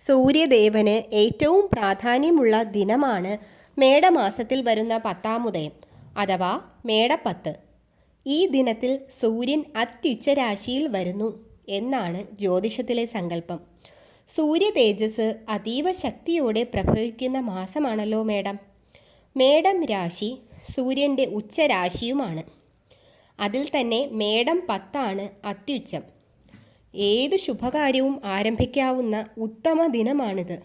സൂര്യദേവന് ഏറ്റവും പ്രാധാന്യമുള്ള ദിനമാണ് മേടമാസത്തിൽ വരുന്ന പത്താമുദയം അഥവാ മേടപ്പത്ത്. ഈ ദിനത്തിൽ സൂര്യൻ അത്യുച്ചരാശിയിൽ വരുന്നു എന്നാണ് ജ്യോതിഷത്തിലെ സങ്കല്പം. സൂര്യ തേജസ് അതീവ ശക്തിയോടെ പ്രഭവിക്കുന്ന മാസമാണല്ലോ മേടം. മേടം രാശി സൂര്യന്റെ ഉച്ചരാശിയുമാണ് അതിൽ തന്നെ മേടം പത്താണ് അത്യുച്ചം. ഏത് ശുഭകാര്യവും ആരംഭിക്കാവുന്ന ഉത്തമ ദിനമാണിത്.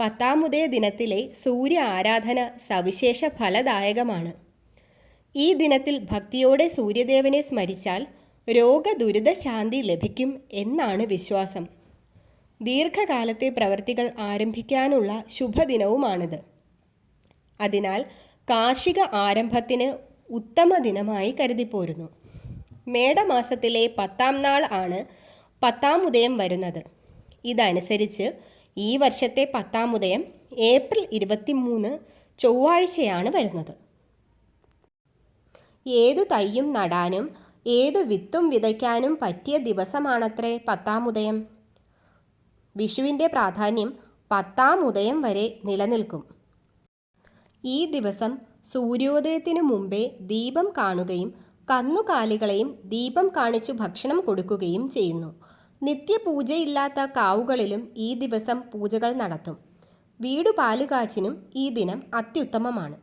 പത്താമുദയ ദിനത്തിലെ സൂര്യ ആരാധന സവിശേഷ ഫലദായകമാണ്. ഈ ദിനത്തിൽ ഭക്തിയോടെ സൂര്യദേവനെ സ്മരിച്ചാൽ രോഗദുരിതശാന്തി ലഭിക്കും എന്നാണ് വിശ്വാസം. ദീർഘകാലത്തെ പ്രവൃത്തികൾ ആരംഭിക്കാനുള്ള ശുഭദിനവുമാണിത്. അതിനാൽ കാർഷിക ആരംഭത്തിന് ഉത്തമ ദിനമായി കരുതിപ്പോരുന്നു. മേടമാസത്തിലെ പത്താം നാൾ ആണ് പത്താമുദയം വരുന്നത്. ഇതനുസരിച്ച് ഈ വർഷത്തെ പത്താം ഉദയം ഏപ്രിൽ ഇരുപത്തി മൂന്ന് ചൊവ്വാഴ്ചയാണ് വരുന്നത്. ഏതു തയ്യും നടാനും ഏതു വിത്തും വിതയ്ക്കാനും പറ്റിയ ദിവസമാണത്രേ പത്താം ഉദയം. വിഷുവിന്റെ പ്രാധാന്യം പത്താം ഉദയം വരെ നിലനിൽക്കും. ഈ ദിവസം സൂര്യോദയത്തിനു മുമ്പേ ദീപം കാണുകയും കന്നുകാലികളെയും ദീപം കാണിച്ചു ഭക്ഷണം കൊടുക്കുകയും ചെയ്യുന്നു. നിത്യപൂജയില്ലാത്ത കാവുകളിലും ഈ ദിവസം പൂജകൾ നടത്തും. വീടു പാലുകാച്ചിനും ഈ ദിനം അത്യുത്തമമാണ്.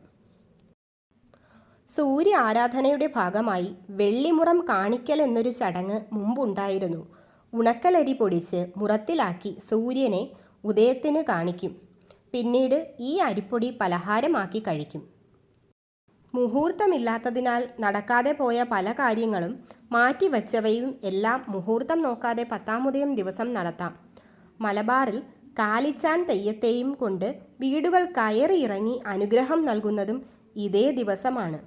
സൂര്യ ആരാധനയുടെ ഭാഗമായി വെള്ളിമുറം കാണിക്കൽ എന്നൊരു ചടങ്ങ് മുമ്പുണ്ടായിരുന്നു. ഉണക്കലരി പൊടിച്ച് മുറത്തിലാക്കി സൂര്യനെ ഉദയത്തിന് കാണിക്കും. പിന്നീട് ഈ അരിപ്പൊടി പലഹാരമാക്കി കഴിക്കും. മുഹൂർത്തമില്ലാത്തതിനാൽ നടക്കാതെ പോയ പല കാര്യങ്ങളും മാറ്റിവച്ചവയും എല്ലാം മുഹൂർത്തം നോക്കാതെ പത്താമുദയം ദിവസം നടത്താം. മലബാറിൽ കാലിച്ചാൻ തെയ്യത്തെയും കൊണ്ട് വീടുകൾ കയറിയിറങ്ങി അനുഗ്രഹം നൽകുന്നതും ഇതേ ദിവസമാണ്.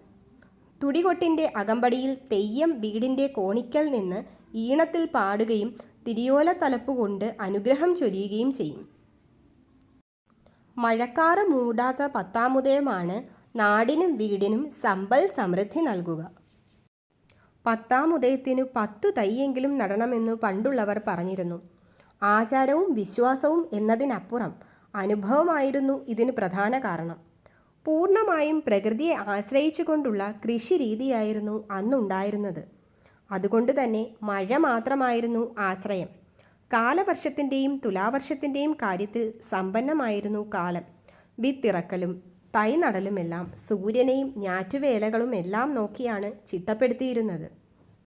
തുടികൊട്ടിന്റെ അകമ്പടിയിൽ തെയ്യം വീടിന്റെ കോണിക്കൽ നിന്ന് ഈണത്തിൽ പാടുകയും തിരിയോല തലപ്പുകൊണ്ട് അനുഗ്രഹം ചൊരിയുകയും ചെയ്യും. മഴക്കാറ് മൂടാത്ത പത്താമുദയമാണ് നാടിനും വീടിനും സമ്പൽ സമൃദ്ധി നൽകുക. പത്താം ഉദയത്തിനു പത്തു തൈയെങ്കിലും നടണമെന്നു പണ്ടുള്ളവർ പറഞ്ഞിരുന്നു. ആചാരവും വിശ്വാസവും എന്നതിനപ്പുറം അനുഭവമായിരുന്നു ഇതിന് പ്രധാന കാരണം. പൂർണമായും പ്രകൃതിയെ ആശ്രയിച്ചുകൊണ്ടുള്ള കൃഷി രീതിയായിരുന്നു അന്നുണ്ടായിരുന്നത്. അതുകൊണ്ട് തന്നെ മഴ മാത്രമായിരുന്നു ആശ്രയം. കാലവർഷത്തിന്റെയും തുലാവർഷത്തിന്റെയും കാര്യത്തിൽ സമ്പന്നമായിരുന്നു കാലം. വിത്തിറക്കലും തൈ നടലുമെല്ലാം സൂര്യനെയും ഞാറ്റുവേലകളും എല്ലാം നോക്കിയാണ് ചിട്ടപ്പെടുത്തിയിരുന്നത്.